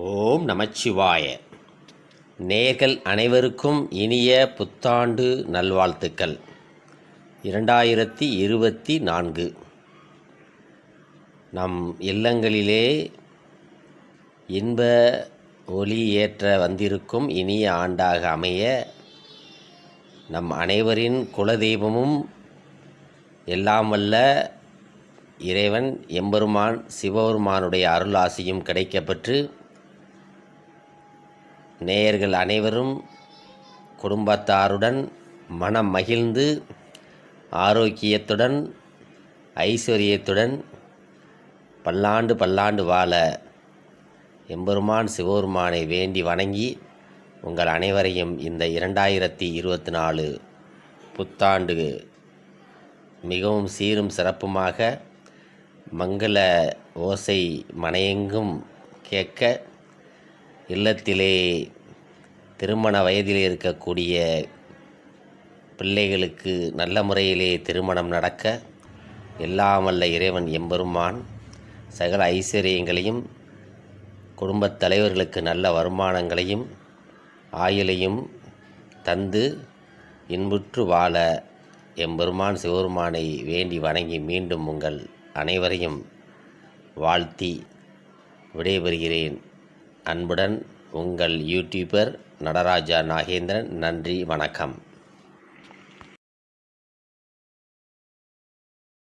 ஓம் நமச்சிவாய. நேர்கள் அனைவருக்கும் இனிய புத்தாண்டு நல்வாழ்த்துக்கள். இரண்டாயிரத்தி இருபத்தி நான்கு. நம் இல்லங்களிலே இன்ப ஒளி ஏற்ற வந்திருக்கும் இனிய ஆண்டாக அமைய நம் அனைவரின் குலதெய்வமும் எல்லாம் வல்ல இறைவன் எம்பெருமான் சிவபெருமானுடைய அருளாசியும் கிடைக்கப்பெற்று நேயர்கள் அனைவரும் குடும்பத்தாருடன் மனம் மகிழ்ந்து ஆரோக்கியத்துடன் ஐஸ்வர்யத்துடன் பல்லாண்டு பல்லாண்டு வாழ எம்பெருமான் சிவபெருமானை வேண்டி வணங்கி உங்கள் அனைவரையும் இந்த இரண்டாயிரத்தி இருபத்தி நாலு புத்தாண்டு மிகவும் சீரும் சிறப்புமாக மங்கள ஓசை மனையெங்கும் கேட்க இல்லத்திலே திருமண வயதில் இருக்கக்கூடிய பிள்ளைகளுக்கு நல்ல முறையிலே திருமணம் நடக்க எல்லாம் வல்ல இறைவன் எம்பெருமான் சகல ஐஸ்வர்யங்களையும் குடும்பத் தலைவர்களுக்கு நல்ல வருமானங்களையும் ஆயுளையும் தந்து இன்புற்று வாழ எம்பெருமான் சிவபெருமானை வேண்டி வணங்கி மீண்டும் உங்கள் அனைவரையும் வாழ்த்தி விடைபெறுகிறேன். அன்புடன் உங்கள் யூடியூபர் நடராஜா நாகேந்திரன் நன்றி வணக்கம்.